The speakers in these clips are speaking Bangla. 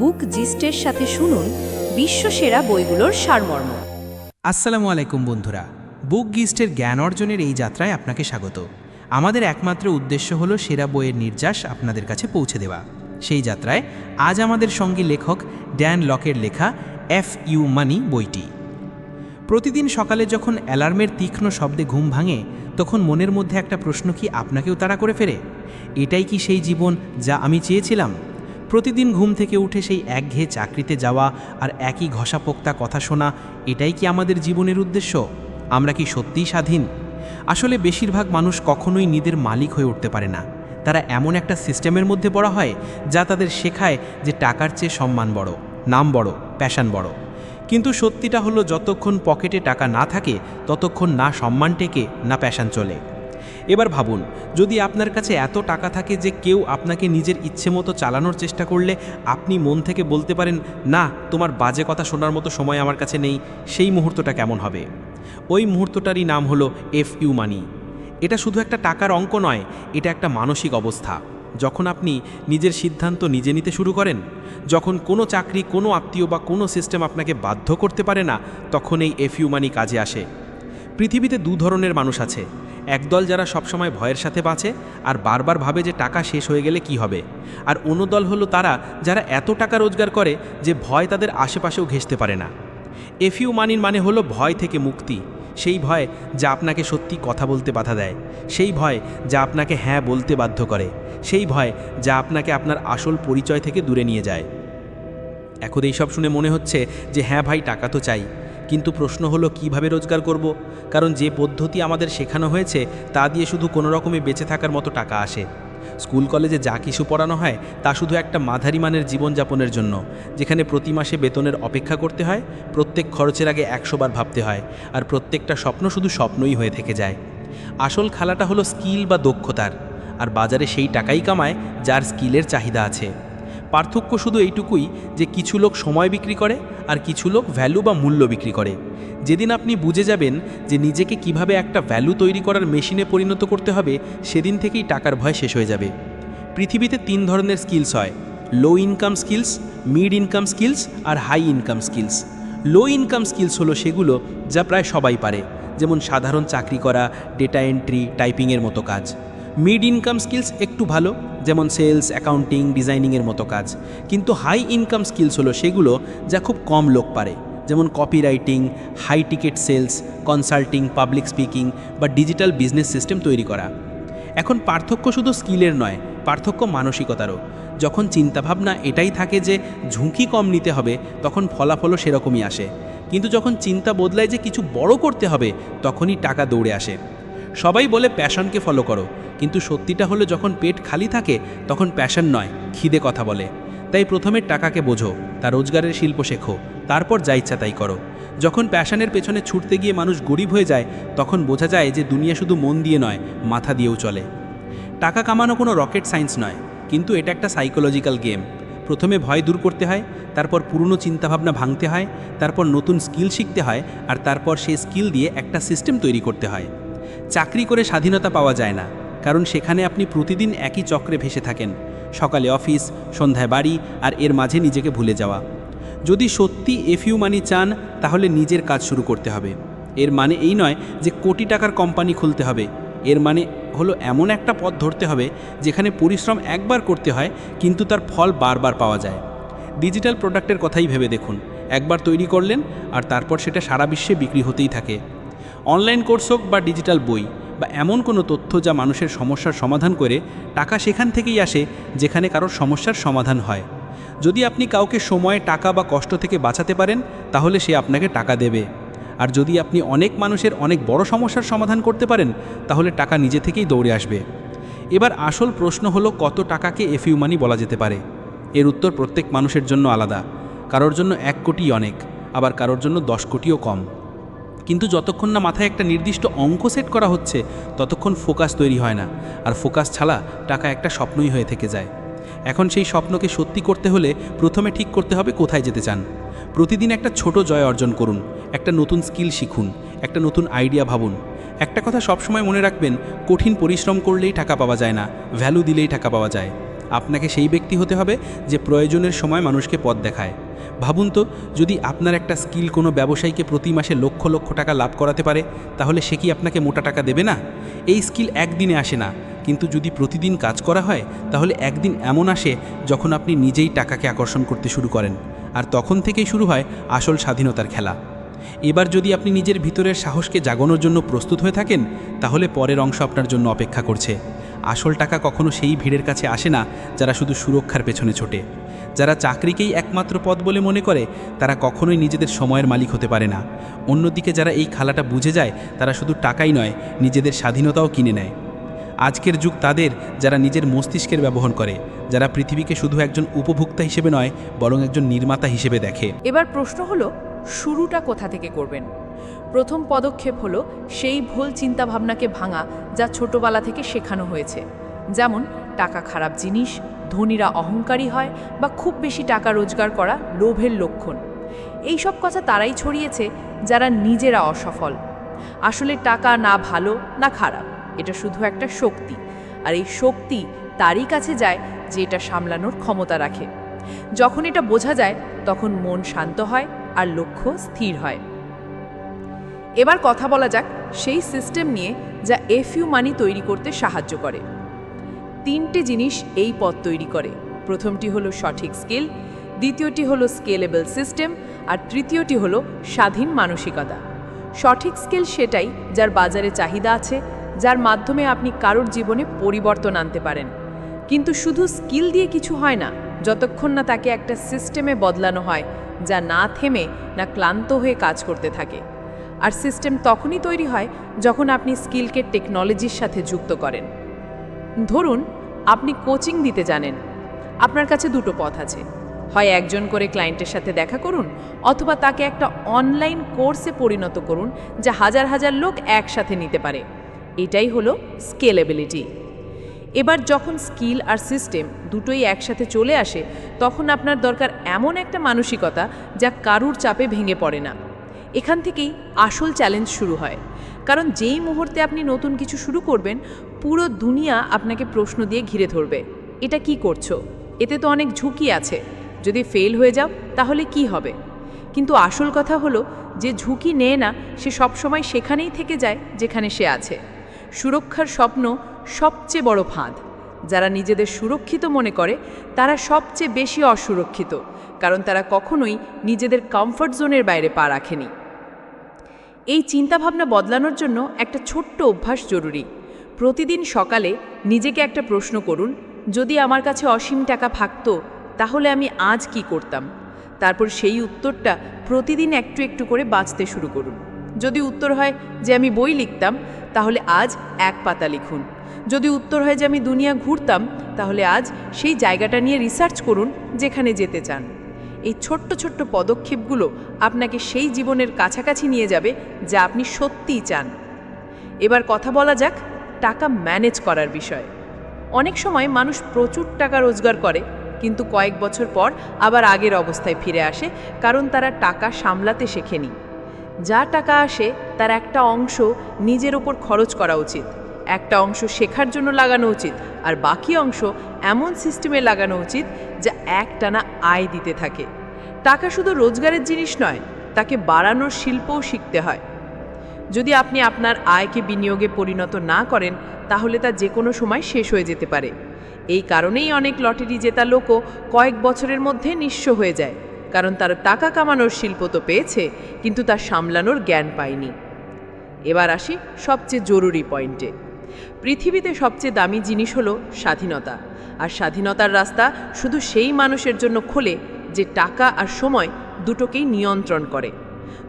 বুক জিস্টের সাথে শুনুন বিশ্বসেরা বইগুলোর সারমর্ম। আসসালামু আলাইকুম বন্ধুরা, বুক গিস্টের জ্ঞান অর্জনের এই যাত্রায় আপনাকে স্বাগত। আমাদের একমাত্র উদ্দেশ্য হলো সেরা বইয়ের নির্যাস আপনাদের কাছে পৌঁছে দেওয়া। সেই যাত্রায় আজ আমাদের সঙ্গী লেখক ড্যান লকের লেখা এফ ইউ মানি বইটি। প্রতিদিন সকালে যখন অ্যালার্মের তীক্ষ্ণ শব্দে ঘুম ভাঙে, তখন মনের মধ্যে একটা প্রশ্ন কি আপনাকেও তাড়া করে ফেরে? এটাই কি সেই জীবন যা আমি চেয়েছিলাম? প্রতিদিন ঘুম থেকে উঠে সেই একঘেয়ে চাকরিতে যাওয়া আর একই ঘষাপোক্তা কথা শোনা, এটাই কি আমাদের জীবনের উদ্দেশ্য? আমরা কি সত্যিই স্বাধীন? আসলে বেশিরভাগ মানুষ কখনোই নিজের মালিক হয়ে উঠতে পারে না। তারা এমন একটা সিস্টেমের মধ্যে পড়া হয়, যা তাদের শেখায় যে টাকার চেয়ে সম্মান বড়, নাম বড়, প্যাশান বড়। কিন্তু সত্যিটা হলো, যতক্ষণ পকেটে টাকা না থাকে, ততক্ষণ না সম্মান টেকে, না প্যাশন চলে। এবার ভাবুন, যদি আপনার কাছে এত টাকা থাকে যে কেউ আপনাকে নিজের ইচ্ছে মতো চালানোর চেষ্টা করলে আপনি মন থেকে বলতে পারেন, না, তোমার বাজে কথা শোনার মতো সময় আমার কাছে নেই। সেই মুহূর্তটা কেমন হবে? ওই মুহূর্তটারই নাম হলো এফ ইউ মানি। এটা শুধু একটা টাকার অঙ্ক নয়, এটা একটা মানসিক অবস্থা। যখন আপনি নিজের সিদ্ধান্ত নিজে নিতে শুরু করেন, যখন কোনো চাকরি, কোনো আত্মীয় বা কোনো সিস্টেম আপনাকে বাধ্য করতে পারে না, তখন এই এফ ইউ মানি কাজে আসে। পৃথিবীতে দু ধরনের মানুষ আছে। একদল যারা সবসময় ভয়ের সাথে বাঁচে আর বারবার ভাবে যে টাকা শেষ হয়ে গেলে কি হবে। আর অন্য দল হলো তারা যারা এত টাকা রোজগার করে যে ভয় তাদের আশেপাশেও ঘেঁষতে পারে না। এফিউ মানির মানে হলো ভয় থেকে মুক্তি। সেই ভয় যা আপনাকে সত্যি কথা বলতে বাধা দেয়। সেই ভয় যা আপনাকে হ্যাঁ বলতে বাধ্য করে। সেই ভয় যা আপনাকে আপনার আসল পরিচয় থেকে দূরে নিয়ে যায়। এখন এইসব শুনে মনে হচ্ছে যে হ্যাঁ ভাই, টাকা তো চাই। কিন্তু প্রশ্ন হলো, কীভাবে রোজগার করব? কারণ যে পদ্ধতি আমাদের শেখানো হয়েছে, তা দিয়ে শুধু কোনো রকমে বেঁচে থাকার মতো টাকা আসে। স্কুল কলেজে যা কিছু পড়ানো হয়, তা শুধু একটা মাঝারি মানের জীবনযাপনের জন্য, যেখানে প্রতি মাসে বেতনের অপেক্ষা করতে হয়, প্রত্যেক খরচের আগে একশো বার ভাবতে হয়, আর প্রত্যেকটা স্বপ্ন শুধু স্বপ্নই হয়ে থেকে যায়। আসল খেলাটা হলো স্কিল বা দক্ষতার, আর বাজারে সেই টাকাই কামায়, যার স্কিলের চাহিদা আছে। পার্থক্য শুধু এইটুকুই যে কিছু লোক সময় বিক্রি করে আর কিছু লোক ভ্যালু বা মূল্য বিক্রি করে। যেদিন আপনি বুঝে যাবেন যে নিজেকে কীভাবে একটা ভ্যালু তৈরি করার মেশিনে পরিণত করতে হবে, সেদিন থেকেই টাকার ভয় শেষ হয়ে যাবে। পৃথিবীতে তিন ধরনের স্কিলস হয়। Low income skills mid income skills আর high income skills low income skills হলো সেগুলো যা প্রায় সবাই পারে, যেমন সাধারণ চাকরি করা ডেটা এন্ট্রি টাইপিংয়ের মতো কাজ। মিড ইনকাম স্কিলস একটু ভালো যেমন সেলস, অ্যাকাউন্টিং, ডিজাইনিংয়ের মতো কাজ। কিন্তু হাই ইনকাম স্কিলস হলো সেগুলো যা খুব কম লোক পারে। যেমন copywriting, high ticket sales, consulting, public speaking বা ডিজিটাল বিজনেস সিস্টেম তৈরি করা। এখন পার্থক্য শুধু স্কিলের নয়, পার্থক্য মানসিকতারও। যখন চিন্তাভাবনা এটাই থাকে যে ঝুঁকি কম নিতে হবে, তখন ফলাফলও সেরকমই আসে। কিন্তু যখন চিন্তা বদলায় যে কিছু বড় করতে হবে, তখনই টাকা দৌড়ে আসে। সবাই বলে প্যাশনকে ফলো করো। কিন্তু সত্যিটা হলো যখন পেট খালি থাকে, তখন প্যাশন নয়, খিদে কথা বলে। তাই প্রথমে টাকাকে বোঝো, তা রোজগারের শিল্প শেখো, তারপর যা ইচ্ছা তাই করো। যখন প্যাশনের পেছনে ছুটতে গিয়ে মানুষ গরিব হয়ে যায়, তখন বোঝা যায় যে দুনিয়া শুধু মন দিয়ে নয়, মাথা দিয়েও চলে। টাকা কামানো কোনো রকেট সায়েন্স নয়, কিন্তু এটা একটা সাইকোলজিক্যাল গেম। প্রথমে ভয় দূর করতে হয়, তারপর পুরনো চিন্তাভাবনা ভাঙতে হয়, তারপর নতুন স্কিল শিখতে হয়, আর তারপর সেই স্কিল দিয়ে একটা সিস্টেম তৈরি করতে হয়। চাকরি করে স্বাধীনতা পাওয়া যায় না। কারণ সেখানে আপনি প্রতিদিন একই চক্রে ভেসে থাকেন। সকালে অফিস, সন্ধ্যায় বাড়ি আর এর মাঝে নিজেকে ভুলে যাওয়া। যদি সত্যি এফইউ মানি চান, তাহলে নিজের কাজ শুরু করতে হবে। এর মানে এই নয় যে কোটি টাকার কোম্পানি খুলতে হবে। এর মানে হলো এমন একটা পথ ধরতে হবে যেখানে পরিশ্রম একবার করতে হয়, কিন্তু তার ফল বারবার পাওয়া যায়। ডিজিটাল প্রোডাক্টের কথাই ভেবে দেখুন। একবার তৈরি করলেন আর তারপর সেটা সারা বিশ্বে বিক্রি হতেই থাকে। অনলাইন কোর্স হোক বা ডিজিটাল বই বা এমন কোনো তথ্য যা মানুষের সমস্যার সমাধান করে, টাকা সেখান থেকেই আসে যেখানে কারোর সমস্যার সমাধান হয়। যদি আপনি কাউকে সময়, টাকা বা কষ্ট থেকে বাঁচাতে পারেন, তাহলে সে আপনাকে টাকা দেবে। আর যদি আপনি অনেক মানুষের অনেক বড় সমস্যার সমাধান করতে পারেন, তাহলে টাকা নিজে থেকেই দৌড়ে আসবে। এবার আসল প্রশ্ন হলো, কত টাকাকে এফইউ মানি বলা যেতে পারে? এর উত্তর প্রত্যেক মানুষের জন্য আলাদা। কারোর জন্য এক কোটি অনেক, আবার কারোর জন্য দশ কোটিও কম। কিন্তু যতক্ষণ না মাথায় একটা নির্দিষ্ট অঙ্ক সেট করা হচ্ছে, ততক্ষণ ফোকাস তৈরি হয় না। আর ফোকাস ছাড়া টাকা একটা স্বপ্নই হয়ে থেকে যায়। এখন সেই স্বপ্নকে সত্যি করতে হলে প্রথমে ঠিক করতে হবে কোথায় যেতে চান। প্রতিদিন একটা ছোট জয় অর্জন করুন, একটা নতুন স্কিল শিখুন, একটা নতুন আইডিয়া ভাবুন। একটা কথা সবসময় মনে রাখবেন, কঠিন পরিশ্রম করলেই টাকা পাওয়া যায় না ভ্যালু দিলেই টাকা পাওয়া যায়। আপনাকে সেই ব্যক্তি হতে হবে যে প্রয়োজনের সময় মানুষকে পথ দেখায়। ভাবুন তো, যদি আপনার একটা স্কিল কোনো ব্যবসায়ীকে প্রতি মাসে লক্ষ লক্ষ টাকা লাভ করাতে পারে, তাহলে সে কি আপনাকে মোটা টাকা দেবে না? এই স্কিল একদিনে আসে না, কিন্তু যদি প্রতিদিন কাজ করা হয়, তাহলে একদিন এমন আসে যখন আপনি নিজেই টাকাকে আকর্ষণ করতে শুরু করেন, আর তখন থেকেই শুরু হয় আসল স্বাধীনতার খেলা। এবার যদি আপনি নিজের ভিতরের সাহসকে জাগানোর জন্য প্রস্তুত হয়ে থাকেন, তাহলে পরের অংশ আপনার জন্য অপেক্ষা করছে। আসল টাকা কখনো সেই ভিড়ের কাছে আসে না, যারা শুধু সুরক্ষার পেছনে ছোটে। যারা চাকরিকেই একমাত্র পথ বলে মনে করে, তারা কখনোই নিজেদের সময়ের মালিক হতে পারে না। অন্যদিকে যারা এই খালাটা বুঝে যায়, তারা শুধু টাকাই নয়, নিজেদের স্বাধীনতাও কিনে নেয়। আজকের যুগ তাদের, যারা নিজের মস্তিষ্কের ব্যবহার করে, যারা পৃথিবীকে শুধু একজন উপভোক্তা হিসেবে নয়, বরং একজন নির্মাতা হিসেবে দেখে। এবার প্রশ্ন হলো, শুরুটা কোথা থেকে করবেন? প্রথম পদক্ষেপ হলো, সেই ভুল চিন্তাভাবনাকে ভাঙা, যা ছোটবেলা থেকে শেখানো হয়েছে। যেমন, টাকা খারাপ জিনিস ধনীরা অহংকারী হয় বা খুব বেশি টাকা রোজগার করা লোভের লক্ষণ। এই সব কথা তারাই ছড়িয়েছে যারা নিজেরা অসফল। আসলে টাকা না ভালো, না খারাপ, এটা শুধু একটা শক্তি। আর এই শক্তি তারই কাছে যায় যে এটা সামলানোর ক্ষমতা রাখে। যখন এটা বোঝা যায়, তখন মন শান্ত হয় আর লক্ষ্য স্থির হয়। এবার কথা বলা যাক সেই সিস্টেম নিয়ে যা এফইউ মানি তৈরি করতে সাহায্য করে। তিনটে জিনিস এই পথ তৈরি করে। প্রথমটি হলো সঠিক স্কিল, দ্বিতীয়টি হলো স্কেলেবল সিস্টেম, আর তৃতীয়টি হলো স্বাধীন মানসিকতা। সঠিক স্কিল সেটাই যার বাজারে চাহিদা আছে, যার মাধ্যমে আপনি কারোর জীবনে পরিবর্তন আনতে পারেন। কিন্তু শুধু স্কিল দিয়ে কিছু হয় না, যতক্ষণ না তাকে একটা সিস্টেমে বদলানো হয়, যা না থেমে না ক্লান্ত হয়ে কাজ করতে থাকে। আর সিস্টেম তখনই তৈরি হয় যখন আপনি স্কিলকে টেকনোলজির সাথে যুক্ত করেন। ধরুন, আপনি কোচিং দিতে জানেন। আপনার কাছে দুটো পথ আছে। হয় একজন করে ক্লায়েন্টের সাথে দেখা করুন, অথবা তাকে একটা অনলাইন কোর্সে পরিণত করুন, যা হাজার হাজার লোক একসাথে নিতে পারে। এটাই হলো স্কেলেবিলিটি। এবার যখন স্কিল আর সিস্টেম দুটোই একসাথে চলে আসে, তখন আপনার দরকার এমন একটা মানসিকতা যা কারুর চাপে ভেঙে পড়ে না। এখান থেকেই আসল চ্যালেঞ্জ শুরু হয়। কারণ যেই মুহূর্তে আপনি নতুন কিছু শুরু করবেন, পুরো দুনিয়া আপনাকে প্রশ্ন দিয়ে ঘিরে ধরবে। এটা কি করছ? এতে তো অনেক ঝুঁকি আছে। যদি ফেল হয়ে যাও, তাহলে কি হবে? কিন্তু আসল কথা হলো, যে ঝুঁকি নেয় না, সে সবসময় সেখানেই থেকে যায়, যেখানে সে আছে। সুরক্ষার স্বপ্ন সবচেয়ে বড় ফাঁদ। যারা নিজেদের সুরক্ষিত মনে করে, তারা সবচেয়ে বেশি অসুরক্ষিত, কারণ তারা কখনোই নিজেদের কমফর্ট জোনের বাইরে পা রাখেনি। এই চিন্তাভাবনা বদলানোর জন্য একটা ছোট্ট অভ্যাস জরুরি। প্রতিদিন সকালে নিজেকে একটা প্রশ্ন করুন, যদি আমার কাছে অসীম টাকা থাকতো, তাহলে আমি আজ কি করতাম? তারপর সেই উত্তরটা প্রতিদিন একটু একটু করে বাঁচতে শুরু করুন। যদি উত্তর হয় যে আমি বই লিখতাম, তাহলে আজ এক পাতা লিখুন। যদি উত্তর হয় যে আমি দুনিয়া ঘুরতাম, তাহলে আজ সেই জায়গাটা নিয়ে রিসার্চ করুন, যেখানে যেতে চান। এই ছোট্ট ছোট্ট পদক্ষেপগুলো আপনাকে সেই জীবনের কাছাকাছি নিয়ে যাবে যা আপনি সত্যিই চান। এবার কথা বলা যাক টাকা ম্যানেজ করার বিষয়। অনেক সময় মানুষ প্রচুর টাকা রোজগার করে, কিন্তু কয়েক বছর পর আবার আগের অবস্থায় ফিরে আসে, কারণ তারা টাকা সামলাতে শেখেনি। যা টাকা আসে তার একটা অংশ নিজের ওপর খরচ করা উচিত। একটা অংশ শেখার জন্য লাগানো উচিত আর বাকি অংশ এমন সিস্টেমে লাগানো উচিত যা একটানা আয় দিতে থাকে। টাকা শুধু রোজগারের জিনিস নয়, তাকে বাড়ানোর শিল্পও শিখতে হয়। যদি আপনি আপনার আয়কে বিনিয়োগে পরিণত না করেন, তাহলে তা যে কোনো সময় শেষ হয়ে যেতে পারে। এই কারণেই অনেক লটারি জেতা লোকও কয়েক বছরের মধ্যে নিঃস্ব হয়ে যায়, কারণ তার টাকা কামানোর শিল্প তো পেয়েছে, কিন্তু তার সামলানোর জ্ঞান পায়নি। এবার আসি সবচেয়ে জরুরি পয়েন্টে। পৃথিবীতে সবচেয়ে দামি জিনিস হলো স্বাধীনতা। আর স্বাধীনতার রাস্তা শুধু সেই মানুষের জন্য খোলে যে টাকা আর সময় দুটোকেই নিয়ন্ত্রণ করে।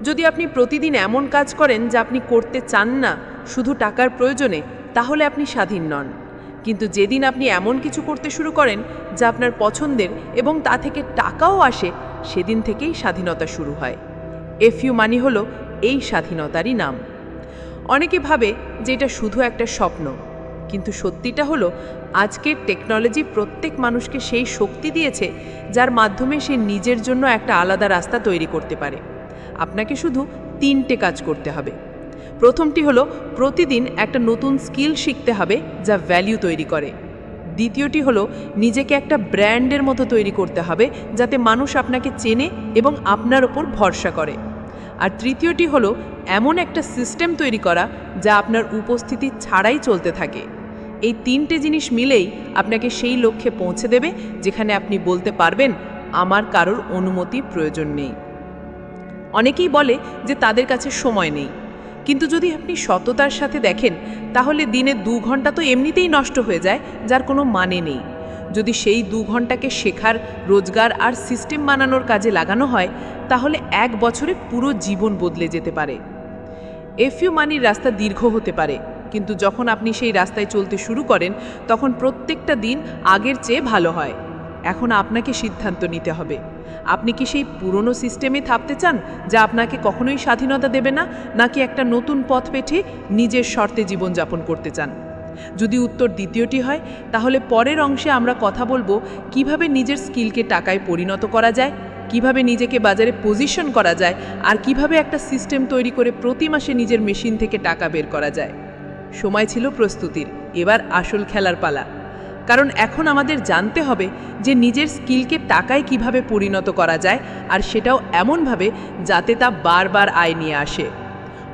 যদি আপনি প্রতিদিন এমন কাজ করেন যা আপনি করতে চান না শুধু টাকার প্রয়োজনে, তাহলে আপনি স্বাধীন নন। কিন্তু যেদিন আপনি এমন কিছু করতে শুরু করেন যা আপনার পছন্দের এবং তা থেকে টাকাও আসে, সেদিন থেকেই স্বাধীনতা শুরু হয়। এফ ইউ মানি হলো এই স্বাধীনতারই নাম। অনেকে ভাবে যে এটা শুধু একটা স্বপ্ন। কিন্তু সত্যিটা হলো, আজকের টেকনোলজি প্রত্যেক মানুষকে সেই শক্তি দিয়েছে, যার মাধ্যমে সে নিজের জন্য একটা আলাদা রাস্তা তৈরি করতে পারে। আপনাকে শুধু তিনটে কাজ করতে হবে। প্রথমটি হলো, প্রতিদিন একটা নতুন স্কিল শিখতে হবে, যা ভ্যালিউ তৈরি করে। দ্বিতীয়টি হলো, নিজেকে একটা ব্র্যান্ডের মতো তৈরি করতে হবে, যাতে মানুষ আপনাকে চেনে এবং আপনার ওপর ভরসা করে। আর তৃতীয়টি হলো, এমন একটা সিস্টেম তৈরি করা যা আপনার উপস্থিতি ছাড়াই চলতে থাকে। এই তিনটে জিনিস মিলেই আপনাকে সেই লক্ষ্যে পৌঁছে দেবে যেখানে আপনি বলতে পারবেন, আমার কারোর অনুমতি প্রয়োজন নেই। অনেকেই বলে যে তাদের কাছে সময় নেই। কিন্তু যদি আপনি সততার সাথে দেখেন, তাহলে দিনে দু ঘণ্টা তো এমনিতেই নষ্ট হয়ে যায়, যার কোনো মানে নেই। যদি সেই দু ঘন্টাকে শেখার, রোজগার আর সিস্টেম বানানোর কাজে লাগানো হয়, তাহলে এক বছরে পুরো জীবন বদলে যেতে পারে। এফইউ মানির রাস্তা দীর্ঘ হতে পারে, কিন্তু যখন আপনি সেই রাস্তায় চলতে শুরু করেন, তখন প্রত্যেকটা দিন আগের চেয়ে ভালো হয়। এখন আপনাকে সিদ্ধান্ত নিতে হবে। আপনি কি সেই পুরনো সিস্টেমে থাকতে চান, যা আপনাকে কখনোই স্বাধীনতা দেবে না, নাকি একটা নতুন পথ পেঠে নিজের শর্তে জীবনযাপন করতে চান? যদি উত্তর দ্বিতীয়টি হয়, তাহলে পরের অংশে আমরা কথা বলব কীভাবে নিজের স্কিলকে টাকায় পরিণত করা যায়, কীভাবে নিজেকে বাজারে পজিশন করা যায়, আর কীভাবে একটা সিস্টেম তৈরি করে প্রতি মাসে নিজের মেশিন থেকে টাকা বের করা যায়। সময় ছিল প্রস্তুতির, এবার আসল খেলার পালা। কারণ এখন আমাদের জানতে হবে যে নিজের স্কিলকে টাকায় কীভাবে পরিণত করা যায়, আর সেটাও এমনভাবে যাতে তা বারবার আয় নিয়ে আসে।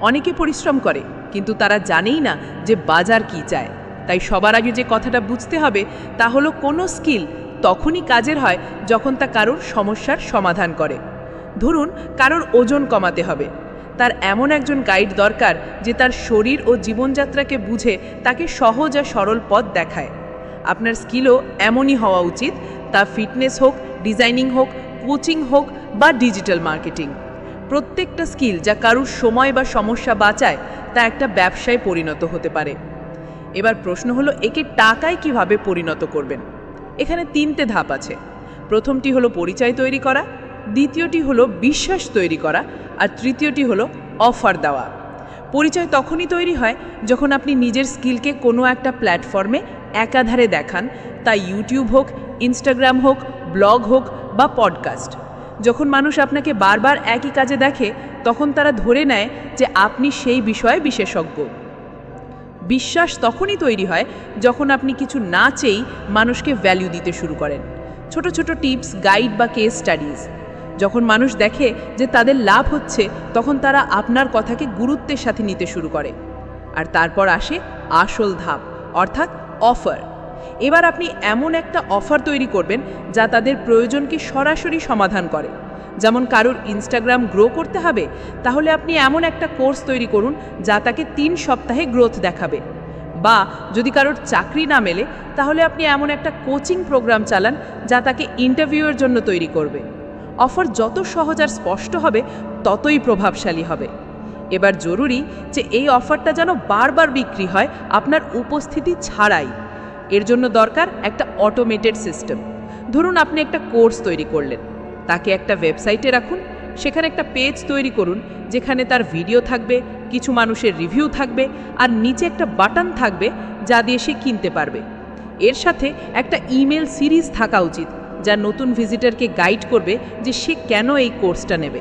অনেকে পরিশ্রম করে কিন্তু তারা জানেই না যে বাজার কি চায়। তাই সবার আগে যে কথাটা বুঝতে হবে, তা হলো কোনো স্কিল তখনই কাজের হয় যখন তা কারোর সমস্যার সমাধান করে। ধরুন, কারোর ওজন কমাতে হবে। তার এমন একজন গাইড দরকার যে তার শরীর ও জীবনযাত্রাকে বুঝে তাকে সহজ আর সরল পথ দেখায়। আপনার স্কিলও এমনই হওয়া উচিত, তা ফিটনেস হোক, ডিজাইনিং হোক, কোচিং হোক বা ডিজিটাল মার্কেটিং। প্রত্যেকটা স্কিল যা কারুর সময় বা সমস্যা বাঁচায় তা একটা ব্যবসায় পরিণত হতে পারে। এবার প্রশ্ন হলো, একে টাকায় কীভাবে পরিণত করবেন? এখানে তিনটে ধাপ আছে। প্রথমটি হলো পরিচয় তৈরি করা, দ্বিতীয়টি হলো বিশ্বাস তৈরি করা, আর তৃতীয়টি হলো অফার দেওয়া। পরিচয় তখনই তৈরি হয় যখন আপনি নিজের স্কিলকে কোনো একটা প্ল্যাটফর্মে একাধারে দেখান, তা ইউটিউব হোক, ইনস্টাগ্রাম হোক, ব্লগ হোক বা পডকাস্ট। যখন মানুষ আপনাকে বারবার একই কাজে দেখে, তখন তারা ধরে নেয় যে আপনি সেই বিষয়ে বিশেষজ্ঞ। বিশ্বাস তখনই তৈরি হয় যখন আপনি কিছু না চেয়েই মানুষকে ভ্যালু দিতে শুরু করেন। ছোট ছোট টিপস গাইড বা কেস স্টাডিজ যখন মানুষ দেখে যে তাদের লাভ হচ্ছে, তখন তারা আপনার কথাকে গুরুত্বের সাথে নিতে শুরু করে। আর তারপর আসে আসল ধাপ, অর্থাৎ অফার এবার আপনি এমন একটা অফার তৈরি করবেন যা তাদের প্রয়োজনকে সরাসরি সমাধান করে। যেমন কারোর ইনস্টাগ্রাম গ্রো করতে হবে, তাহলে আপনি এমন একটা কোর্স তৈরি করুন যা তাকে তিন সপ্তাহে গ্রোথ দেখাবে। বা যদি কারোর চাকরি না মেলে, তাহলে আপনি এমন একটা কোচিং প্রোগ্রাম চালান যা তাকে ইন্টারভিউয়ের জন্য তৈরি করবে। অফার যত সহজ আর স্পষ্ট হবে, ততই প্রভাবশালী হবে। এবার জরুরি যে এই অফারটা যেন বারবার বিক্রি হয়, আপনার উপস্থিতি ছাড়াই। এর জন্য দরকার একটা অটোমেটেড সিস্টেম ধরুন আপনি একটা কোর্স তৈরি করলেন। তাকে একটা ওয়েবসাইটে রাখুন। সেখানে একটা পেজ তৈরি করুন, যেখানে তার ভিডিও থাকবে, কিছু মানুষের রিভিউ থাকবে, আর নিচে একটা বাটন থাকবে যা দিয়ে সে কিনতে পারবে। এর সাথে একটা ইমেল সিরিজ থাকা উচিত, যা নতুন ভিজিটারকে গাইড করবে যে সে কেন এই কোর্সটা নেবে।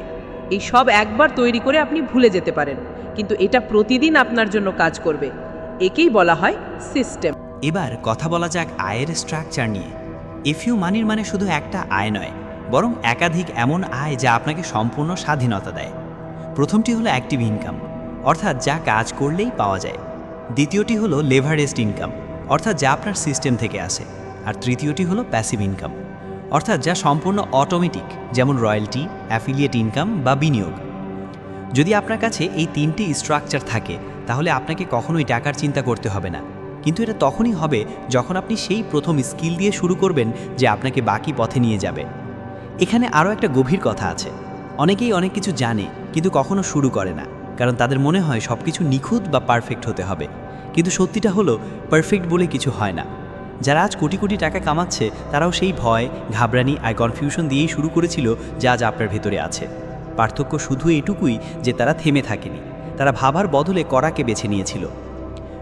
এই সব একবার তৈরি করে আপনি ভুলে যেতে পারেন। কিন্তু এটা প্রতিদিন আপনার জন্য কাজ করবে। একেই বলা হয় সিস্টেম এবার কথা বলা যাক আয়ের স্ট্রাকচার নিয়ে। এফইউ মানির মানে শুধু একটা আয় নয়, বরং একাধিক এমন আয় যা আপনাকে সম্পূর্ণ স্বাধীনতা দেয়। প্রথমটি হলো অ্যাক্টিভ ইনকাম অর্থাৎ যা কাজ করলেই পাওয়া যায়। দ্বিতীয়টি হলো লেভারেজড ইনকাম অর্থাৎ যা আপনার সিস্টেম থেকে আসে। আর তৃতীয়টি হলো প্যাসিভ ইনকাম অর্থাৎ যা সম্পূর্ণ অটোমেটিক যেমন রয়্যালটি অ্যাফিলিয়েট ইনকাম বা বিনিয়োগ। যদি আপনার কাছে এই তিনটি স্ট্রাকচার থাকে, তাহলে আপনাকে কখনোই টাকার চিন্তা করতে হবে না। কিন্তু এটা তখনই হবে যখন আপনি সেই প্রথম স্কিল দিয়ে শুরু করবেন যে আপনাকে বাকি পথে নিয়ে যাবে। এখানে আরও একটা গভীর কথা আছে। অনেকেই অনেক কিছু জানে, কিন্তু কখনো শুরু করে না, কারণ তাদের মনে হয় সব কিছু নিখুঁত বা পারফেক্ট হতে হবে। কিন্তু সত্যিটা হলো পারফেক্ট বলে কিছু হয় না। যারা আজ কোটি কোটি টাকা কামাচ্ছে, তারাও সেই ভয়, ঘাবড়ানি আর কনফিউশন দিয়েই শুরু করেছিল যা আজ আপনার ভেতরে আছে। পার্থক্য শুধু এটুকুই যে তারা থেমে থাকেনি। তারা ভাবার বদলে করাকে বেছে নিয়েছিল।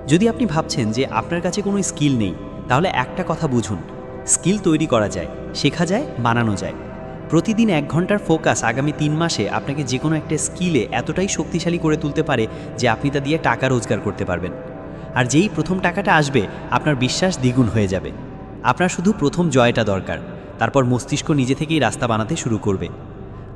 যদি আপনি ভাবছেন যে আপনার কাছে কোনো স্কিল নেই, তাহলে একটা কথা বুঝুন। স্কিল তৈরি করা যায়, শেখা যায়, বানানো যায়। প্রতিদিন এক ঘণ্টার ফোকাস আগামী তিন মাসে আপনাকে যে কোনো একটা স্কিলে এতটাই শক্তিশালী করে তুলতে পারে যে আপনি তা দিয়ে টাকা রোজগার করতে পারবেন। আর যেই প্রথম টাকাটা আসবে, আপনার বিশ্বাস দ্বিগুণ হয়ে যাবে। আপনার শুধু প্রথম জয়টা দরকার, তারপর মস্তিষ্ক নিজে থেকেই রাস্তা বানাতে শুরু করবে।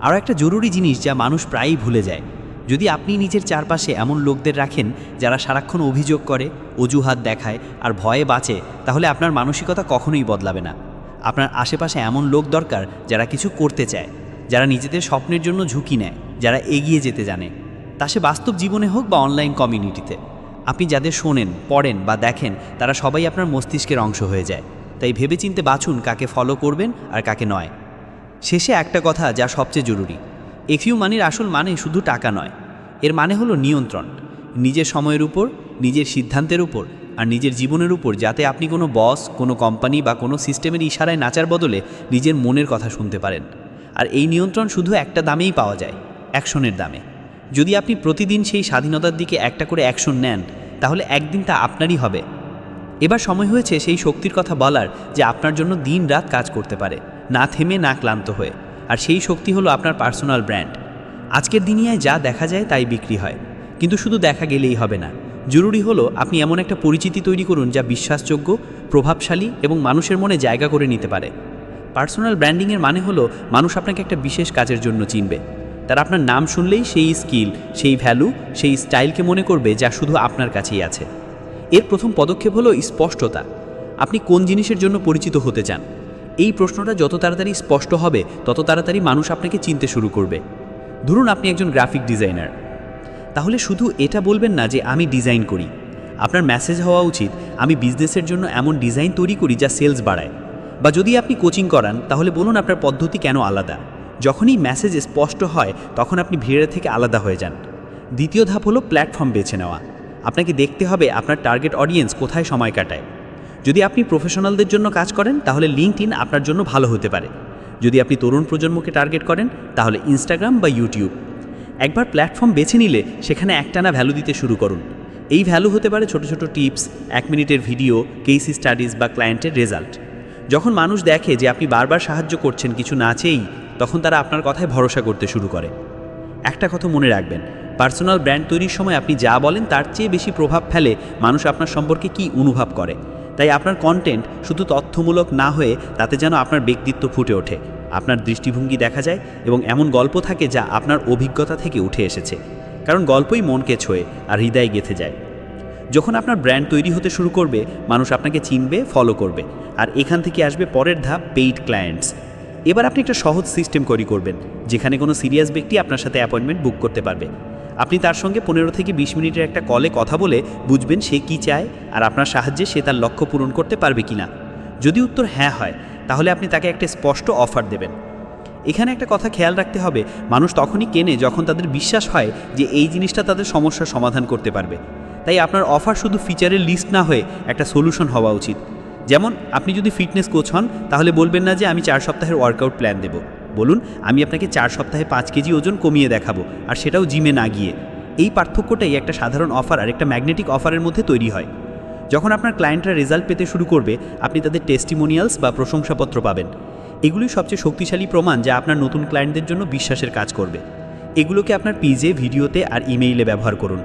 আরও একটা জরুরি জিনিস যা মানুষ প্রায়ই ভুলে যায় যদি আপনি নিজের চারপাশে এমন লোকদের রাখেন যারা সারাক্ষণ অভিযোগ করে, অজুহাত দেখায় আর ভয়ে বাঁচে, তাহলে আপনার মানসিকতা কখনোই বদলাবে না। আপনার আশেপাশে এমন লোক দরকার যারা কিছু করতে চায়, যারা নিজেদের স্বপ্নের জন্য ঝুঁকি নেয়, যারা এগিয়ে যেতে জানে। তা সে বাস্তব জীবনে হোক বা অনলাইন কমিউনিটিতে। আপনি যাদের শোনেন, পড়েন বা দেখেন, তারা সবাই আপনার মস্তিষ্কের অংশ হয়ে যায়। তাই ভেবেচিন্তে বাছুন কাকে ফলো করবেন আর কাকে নয়। শেষে একটা কথা যা সবচেয়ে জরুরি এফইউ মানির আসল মানে শুধু টাকা নয়। এর মানে হলো নিয়ন্ত্রণ। নিজের সময়ের উপর, নিজের সিদ্ধান্তের উপর আর নিজের জীবনের উপর যাতে আপনি কোনো বস, কোনো কোম্পানি বা কোনো সিস্টেমের ইশারায় নাচার বদলে নিজের মনের কথা শুনতে পারেন। আর এই নিয়ন্ত্রণ শুধু একটা দামেই পাওয়া যায়, অ্যাকশনের দামে। যদি আপনি প্রতিদিন সেই স্বাধীনতার দিকে একটা করে অ্যাকশন নেন, তাহলে একদিন তা আপনারই হবে। এবার সময় হয়েছে সেই শক্তির কথা বলার যে আপনার জন্য দিন রাত কাজ করতে পারে, না থেমে না ক্লান্ত হয়ে। আর সেই শক্তি হলো আপনার পার্সোনাল ব্র্যান্ড। আজকের দিনিয়ায় যা দেখা যায় তাই বিক্রি হয়। কিন্তু শুধু দেখা গেলেই হবে না। জরুরি হলো আপনি এমন একটা পরিচিতি তৈরি করুন যা বিশ্বাসযোগ্য, প্রভাবশালী এবং মানুষের মনে জায়গা করে নিতে পারে। পার্সোনাল ব্র্যান্ডিংয়ের মানে হলো মানুষ আপনাকে একটা বিশেষ কাজের জন্য চিনবে। তারা আপনার নাম শুনলেই সেই স্কিল, সেই ভ্যালু, সেই স্টাইলকে মনে করবে যা শুধু আপনার কাছেই আছে। এর প্রথম পদক্ষেপ হলো স্পষ্টতা। আপনি কোন জিনিসের জন্য পরিচিত হতে চান? এই প্রশ্নটা যত তাড়াতাড়ি স্পষ্ট হবে, তত তাড়াতাড়ি মানুষ আপনাকে চিনতে শুরু করবে। ধরুন আপনি একজন গ্রাফিক ডিজাইনার। তাহলে শুধু এটা বলবেন না যে আমি ডিজাইন করি। আপনার মেসেজ হওয়া উচিত, আমি বিজনেসের জন্য এমন ডিজাইন তৈরি করি যা সেলস বাড়ায়। বা যদি আপনি কোচিং করান, তাহলে বলুন আপনার পদ্ধতি কেন আলাদা। যখনই মেসেজ স্পষ্ট হয়, তখন আপনি ভিড়ের থেকে আলাদা হয়ে যান। দ্বিতীয় ধাপ হলো প্ল্যাটফর্ম বেছে নেওয়া। আপনাকে দেখতে হবে আপনার টার্গেট অডিয়েন্স কোথায় সময় কাটায়। যদি আপনি প্রফেশনালদের জন্য কাজ করেন, তাহলে লিঙ্কড ইন আপনার জন্য ভালো হতে পারে। যদি আপনি তরুণ প্রজন্মকে টার্গেট করেন, তাহলে ইনস্টাগ্রাম বা ইউটিউব একবার প্ল্যাটফর্ম বেছে নিলে, সেখানে একটানা ভ্যালু দিতে শুরু করুন। এই ভ্যালু হতে পারে ছোট ছোট টিপস এক মিনিটের ভিডিও কেস স্টাডিজ বা ক্লায়েন্টের রেজাল্ট যখন মানুষ দেখে যে আপনি বারবার সাহায্য করছেন কিছু না চেয়েই, তখন তারা আপনার কথায় ভরসা করতে শুরু করে। একটা কথা মনে রাখবেন পার্সোনাল ব্র্যান্ড তৈরির সময় আপনি যা বলেন, তার চেয়ে বেশি প্রভাব ফেলে মানুষ আপনার সম্পর্কে কি অনুভব করে। তাই আপনার কন্টেন্ট শুধু তথ্যমূলক না হয়ে তাতে যেন আপনার ব্যক্তিত্ব ফুটে ওঠে, আপনার দৃষ্টিভঙ্গি দেখা যায় এবং এমন গল্প থাকে যা আপনার অভিজ্ঞতা থেকে উঠে এসেছে। কারণ গল্পই মনকে ছোঁয়ে আর হৃদয়ে গেঁথে যায়। যখন আপনার ব্র্যান্ড তৈরি হতে শুরু করবে, মানুষ আপনাকে চিনবে ফলো করবে। আর এখান থেকে আসবে পরের ধাপ পেইড ক্লায়েন্টস এবার আপনি একটা সহজ সিস্টেম তৈরি করবেন, যেখানে কোনো সিরিয়াস ব্যক্তি আপনার সাথে অ্যাপয়েন্টমেন্ট বুক করতে পারবে। আপনি তার সঙ্গে পনেরো থেকে বিশ মিনিটের একটা কলে কথা বলে বুঝবেন সে কি চায় আর আপনার সাহায্যে সে তার লক্ষ্য পূরণ করতে পারবে কিনা। যদি উত্তর হ্যাঁ হয়, তাহলে আপনি তাকে একটা স্পষ্ট অফার দেবেন। এখানে একটা কথা খেয়াল রাখতে হবে, মানুষ তখনই কেনে যখন তাদের বিশ্বাস হয় যে এই জিনিসটা তাদের সমস্যার সমাধান করতে পারবে। তাই আপনার অফার শুধু ফিচারের লিস্ট না হয়ে একটা সলিউশন হওয়া উচিত। যেমন, আপনি যদি ফিটনেস কোচ হন, তাহলে বলবেন না যে আমি চার সপ্তাহের ওয়ার্কআউট প্ল্যান দেব। বলুন, আমি আপনাকে চার সপ্তাহে পাঁচ কেজি ওজন কমিয়ে দেখাবো, আর সেটাও জিমে না গিয়ে। এই পার্থক্যটাই একটা সাধারণ অফার আর একটা ম্যাগনেটিক অফারের মধ্যে তৈরি হয়। যখন আপনার ক্লায়েন্টরা রেজাল্ট পেতে শুরু করবে, আপনি তাদের টেস্টিমোনিয়ালস বা প্রশংসাপত্র পাবেন। এগুলি সবচেয়ে শক্তিশালী প্রমাণ যা আপনার নতুন ক্লায়েন্টদের জন্য বিশ্বাসের কাজ করবে। এগুলোকে আপনার পিজে, ভিডিওতে আর ইমেইলে ব্যবহার করুন।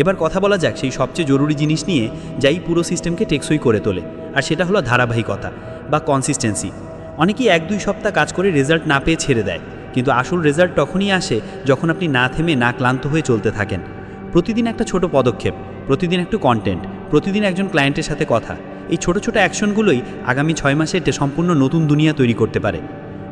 এবার কথা বলা যাক সেই সবচেয়ে জরুরি জিনিস নিয়ে যাই পুরো সিস্টেমকে টেকসই করে তোলে, আর সেটা হলো ধারাবাহিকতা বা কনসিস্টেন্সি অনেকেই এক দুই সপ্তাহ কাজ করে রেজাল্ট না পেয়ে ছেড়ে দেয়। কিন্তু আসল রেজাল্ট তখনই আসে যখন আপনি না থেমে না ক্লান্ত হয়ে চলতে থাকেন। প্রতিদিন একটা ছোট পদক্ষেপ, প্রতিদিন একটু কন্টেন্ট প্রতিদিন একজন ক্লায়েন্টের সাথে কথা। এই ছোট ছোট অ্যাকশনগুলোই আগামী ছয় মাসে একটা সম্পূর্ণ নতুন দুনিয়া তৈরি করতে পারে।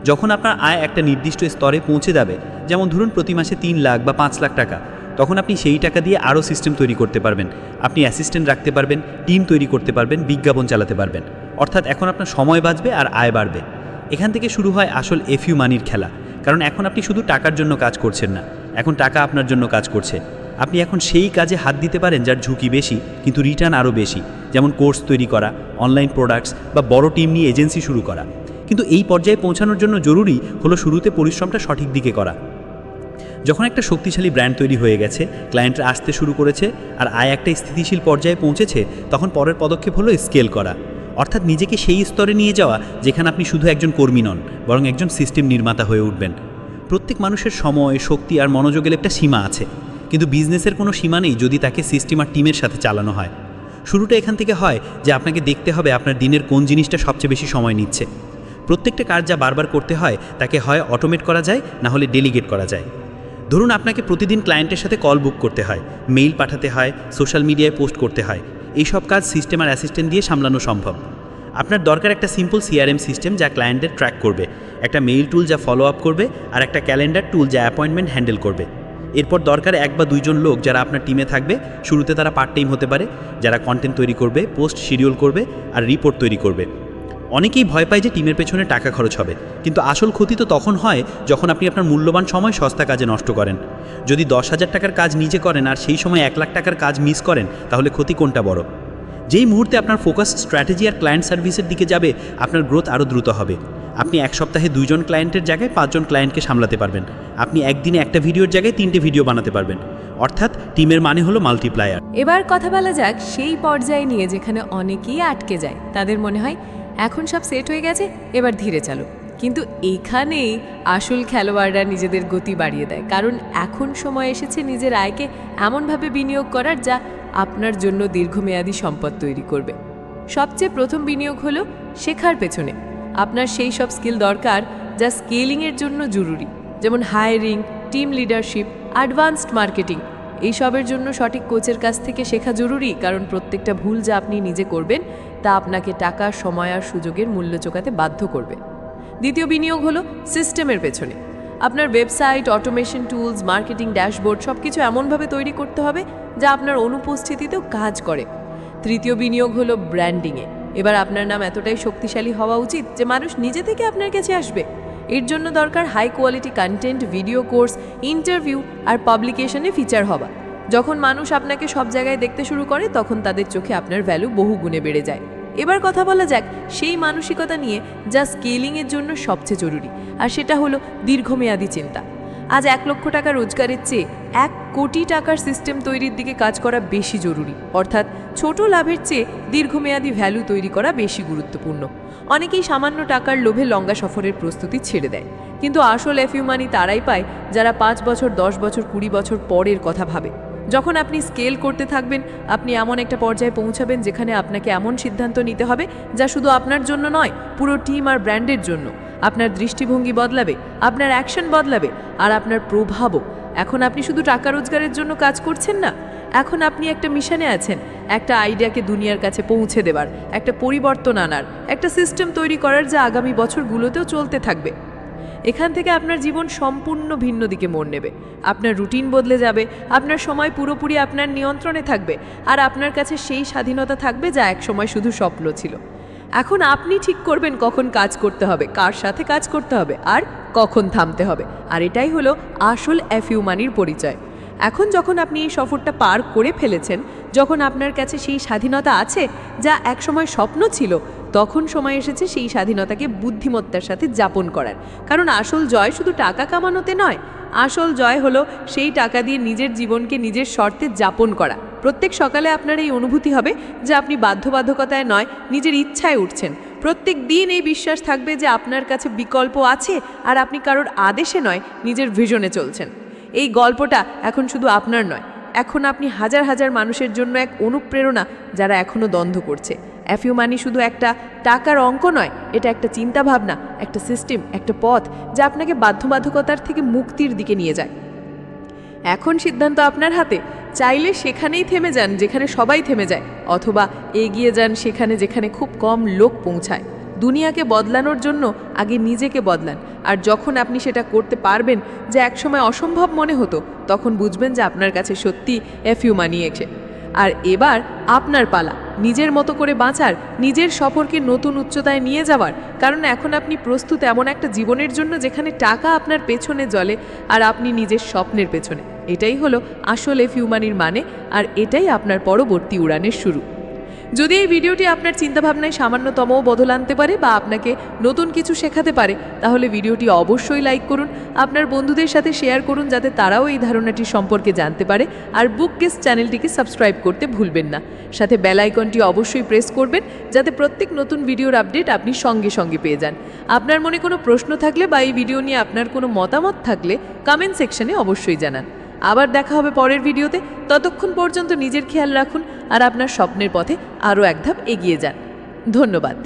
যখন আপনার আয় একটা নির্দিষ্ট স্তরে পৌঁছে যাবে, যেমন ধরুন প্রতি মাসে তিন লাখ বা পাঁচ লাখ টাকা, তখন আপনি সেই টাকা দিয়ে আরও সিস্টেম তৈরি করতে পারবেন। আপনি অ্যাসিস্ট্যান্ট রাখতে পারবেন টিম তৈরি করতে পারবেন, বিজ্ঞাপন চালাতে পারবেন। অর্থাৎ এখন আপনার সময় বাঁচবে আর আয় বাড়বে। এখান থেকে শুরু হয় আসল এফইউ মানির খেলা। কারণ এখন আপনি শুধু টাকার জন্য কাজ করছেন না, এখন টাকা আপনার জন্য কাজ করছে। আপনি এখন সেই কাজে হাত দিতে পারেন যার ঝুঁকি বেশি, কিন্তু রিটার্ন আরও বেশি। যেমন কোর্স তৈরি করা, অনলাইন প্রোডাক্টস বা বড় টিম নিয়ে এজেন্সি শুরু করা। কিন্তু এই পর্যায়ে পৌঁছানোর জন্য জরুরি হলো শুরুতে পরিশ্রমটা সঠিক দিকে করা। যখন একটা শক্তিশালী ব্র্যান্ড তৈরি হয়ে গেছে, ক্লায়েন্টরা আসতে শুরু করেছে আর আয় একটা স্থিতিশীল পর্যায়ে পৌঁছেছে, তখন পরের পদক্ষেপ হলো স্কেল করা। অর্থাৎ নিজেকে সেই স্তরে নিয়ে যাওয়া যেখানে আপনি শুধু একজন কর্মী নন, বরং একজন সিস্টেম নির্মাতা হয়ে উঠবেন। প্রত্যেক মানুষের সময়, শক্তি আর মনোযোগের একটা সীমা আছে। কিন্তু বিজনেসের কোনো সীমা নেই যদি তাকে সিস্টেম আর টিমের সাথে চালানো হয়। শুরুটা এখান থেকে হয় যে আপনাকে দেখতে হবে আপনার দিনের কোন জিনিসটা সবচেয়ে বেশি সময় নিচ্ছে। প্রত্যেকটা কাজ যা বারবার করতে হয়, তাকে হয় অটোমেট করা যায়, না হলে ডেলিগেট করা যায়। ধরুন আপনাকে প্রতিদিন ক্লায়েন্টের সাথে কল বুক করতে হয় মেইল পাঠাতে হয় সোশ্যাল মিডিয়ায় পোস্ট করতে হয়। এইসব কাজ সিস্টেম আর অ্যাসিস্ট্যান্ট দিয়ে সামলানো সম্ভব। আপনার দরকার একটা সিম্পল সিআরএম সিস্টেম যা ক্লায়েন্টের ট্র্যাক করবে, একটা মেইল টুল যা ফলো আপ করবে, আর একটা ক্যালেন্ডার টুল যা অ্যাপয়েন্টমেন্ট হ্যান্ডেল করবে। এরপর দরকার এক বা দুইজন লোক যারা আপনার টিমে থাকবে, শুরুতে তারা পার্ট টাইম হতে পারে, যারা কন্টেন্ট তৈরি করবে পোস্ট শিডিউল করবে, আর রিপোর্ট তৈরি করবে। অনেকেই ভয় পায় যে টিমের পেছনে টাকা খরচ হবে। কিন্তু আসল ক্ষতি তো তখন হয় যখন আপনি আপনার মূল্যবান সময় সস্তা কাজে নষ্ট করেন। যদি দশ হাজার টাকার কাজ নিজে করেন আর সেই সময় এক লাখ টাকার কাজ মিস করেন, তাহলে ক্ষতি কোনটা বড়? যেই মুহূর্তে আপনার ফোকাস স্ট্র্যাটেজি আর ক্লায়েন্ট সার্ভিসের দিকে যাবে, আপনার গ্রোথ আরও দ্রুত হবে। আপনি এক সপ্তাহে দুইজন ক্লায়েন্টের জায়গায় পাঁচজন ক্লায়েন্টকে সামলাতে পারবেন। আপনি একদিনে একটা ভিডিওর জায়গায় তিনটে ভিডিও বানাতে পারবেন। অর্থাৎ টিমের মানে হলো মাল্টিপ্লায়ার। এবার কথা বলা যাক সেই পর্যায়ে নিয়ে যেখানে অনেকেই আটকে যায়। তাদের মনে হয় এখন সব সেট হয়ে গেছে, এবার ধীরে চালো। কিন্তু এখানেই আসল খেলোয়াড়রা নিজেদের গতি বাড়িয়ে দেয়। কারণ এখন সময় এসেছে নিজের আয়কে এমনভাবে বিনিয়োগ করার যা আপনার জন্য দীর্ঘমেয়াদী সম্পদ তৈরি করবে। সবচেয়ে প্রথম বিনিয়োগ হলো শেখার পেছনে। আপনার সেই সব স্কিল দরকার যা স্কেলিংয়ের জন্য জরুরি। যেমন hiring team leadership advanced marketing এইসবের জন্য সঠিক কোচের কাছ থেকে শেখা জরুরি, কারণ প্রত্যেকটা ভুল যা আপনি নিজে করবেন, তা আপনাকে টাকা, সময় আর সুযোগের মূল্য চোকাতে বাধ্য করবে। দ্বিতীয় বিনিয়োগ হলো সিস্টেমের পেছনে। আপনার website, automation tools, marketing dashboard সব কিছু এমনভাবে তৈরি করতে হবে, যা আপনার অনুপস্থিতিতেও কাজ করে। তৃতীয় বিনিয়োগ হলো ব্র্যান্ডিংয়ে। এবার আপনার নাম এতটাই শক্তিশালী হওয়া উচিত যে মানুষ নিজে থেকে আপনার কাছে আসবে। এর জন্য দরকার high quality content video course interview আর পাবলিকেশনে ফিচার হওয়া। যখন মানুষ আপনাকে সব জায়গায় দেখতে শুরু করে, তখন তাদের চোখে আপনার ভ্যালু বহু গুণে বেড়ে যায়। এবার কথা বলা যাক সেই মানসিকতা নিয়ে যা স্কেলিংয়ের জন্য সবচেয়ে জরুরি, আর সেটা হলো দীর্ঘমেয়াদী চিন্তা। আজ এক লক্ষ টাকা রোজগারের চেয়ে এক কোটি টাকার সিস্টেম তৈরির দিকে কাজ করা বেশি জরুরি, অর্থাৎ ছোট লাভের চেয়ে দীর্ঘমেয়াদী ভ্যালু তৈরি করা বেশি গুরুত্বপূর্ণ। অনেকেই সামান্য টাকার লোভে লঙ্গা সফরের প্রস্তুতি ছেড়ে দেয়। কিন্তু আসল এফইউ মানি তারাই পায় যারা পাঁচ বছর, দশ বছর, কুড়ি বছর পরের কথা ভাবে। যখন আপনি স্কেল করতে থাকবেন, আপনি এমন একটা পর্যায়ে পৌঁছাবেন যেখানে আপনাকে এমন সিদ্ধান্ত নিতে হবে যা শুধু আপনার জন্য নয়, পুরো টিম আর ব্র্যান্ডের জন্য। আপনার দৃষ্টিভঙ্গি বদলাবে, আপনার অ্যাকশন বদলাবে, আর আপনার প্রভাবও। এখন আপনি শুধু টাকা রোজগারের জন্য কাজ করছেন না, এখন আপনি একটা মিশনে আছেন একটা আইডিয়াকে দুনিয়ার কাছে পৌঁছে দেবার, একটা পরিবর্তন আনার, একটা সিস্টেম তৈরি করার যা আগামী বছরগুলোতেও চলতে থাকবে। এখান থেকে আপনার জীবন সম্পূর্ণ ভিন্ন দিকে মোড় নেবে। আপনার রুটিন বদলে যাবে, আপনার সময় পুরোপুরি আপনার নিয়ন্ত্রণে থাকবে, আর আপনার কাছে সেই স্বাধীনতা থাকবে যা একসময় শুধু স্বপ্ন ছিল। এখন আপনি ঠিক করবেন কখন কাজ করতে হবে, কার সাথে কাজ করতে হবে, আর কখন থামতে হবে। আর এটাই হলো আসল এফইউ মানির পরিচয়। এখন যখন আপনি এই সফরটা পার করে ফেলেছেন যখন আপনার কাছে সেই স্বাধীনতা আছে, যা একসময় স্বপ্ন ছিল, তখন সময় এসেছে সেই স্বাধীনতাকে বুদ্ধিমত্তার সাথে যাপন করার। কারণ আসল জয় শুধু টাকা কামানোতে নয়, আসল জয় হলো সেই টাকা দিয়ে নিজের জীবনকে নিজের শর্তে যাপন করা। প্রত্যেক সকালে আপনার এই অনুভূতি হবে যে আপনি বাধ্যবাধকতায় নয়, নিজের ইচ্ছায় উঠছেন। প্রত্যেক দিন এই বিশ্বাস থাকবে যে আপনার কাছে বিকল্প আছে আর আপনি কারোর আদেশে নয়, নিজের ভিশনে চলছেন। এই গল্পটা এখন শুধু আপনার নয় এখন আপনি হাজার হাজার মানুষের জন্য এক অনুপ্রেরণা যারা এখনও দ্বন্দ্ব করছে। অ্যাফিউ মানি শুধু একটা টাকার অঙ্ক নয়, এটা একটা চিন্তাভাবনা, একটা সিস্টেম একটা পথ যা আপনাকে বাধ্যবাধকতার থেকে মুক্তির দিকে নিয়ে যায়। এখন সিদ্ধান্ত আপনার হাতে। চাইলে সেখানেই থেমে যান যেখানে সবাই থেমে যায়, অথবা এগিয়ে যান সেখানে যেখানে খুব কম লোক পৌঁছায়। দুনিয়াকে বদলানোর জন্য আগে নিজেকে বদলান। আর যখন আপনি সেটা করতে পারবেন, যে একসময় অসম্ভব মনে হতো, তখন বুঝবেন যে আপনার কাছে সত্যি এফইউ মানিয়েছে আর এবার আপনার পালা, নিজের মতো করে বাঁচার, নিজের সফরকে নতুন উচ্চতায় নিয়ে যাওয়ার। কারণ এখন আপনি প্রস্তুত এমন একটা জীবনের জন্য যেখানে টাকা আপনার পেছনে জ্বলে আর আপনি নিজের স্বপ্নের পেছনে। এটাই হলো আসল এফ হিউম্যানির মানে আর এটাই আপনার পরবর্তী উড়ানের শুরু। যদি এই ভিডিওটি আপনার চিন্তাভাবনায় সামান্যতমও বদল আনতে পারে বা আপনাকে নতুন কিছু শেখাতে পারে, তাহলে ভিডিওটি অবশ্যই লাইক করুন, আপনার বন্ধুদের সাথে শেয়ার করুন যাতে তারাও এই ধারণাটি সম্পর্কে জানতে পারে, আর বুক গেস্ট চ্যানেলটিকে সাবস্ক্রাইব করতে ভুলবেন না। সাথে বেল আইকনটি অবশ্যই প্রেস করবেন যাতে প্রত্যেক নতুন ভিডিওর আপডেট আপনি সঙ্গে সঙ্গে পেয়ে যান। আপনার মনে কোনো প্রশ্ন থাকলে বা এই ভিডিও নিয়ে আপনার কোনো মতামত থাকলে কমেন্ট সেকশনে অবশ্যই জানান। আবার দেখা হবে পরের ভিডিওতে। ততক্ষণ পর্যন্ত নিজের খেয়াল রাখুন আর আপনার স্বপ্নের পথে আরও এক ধাপ এগিয়ে যান। ধন্যবাদ।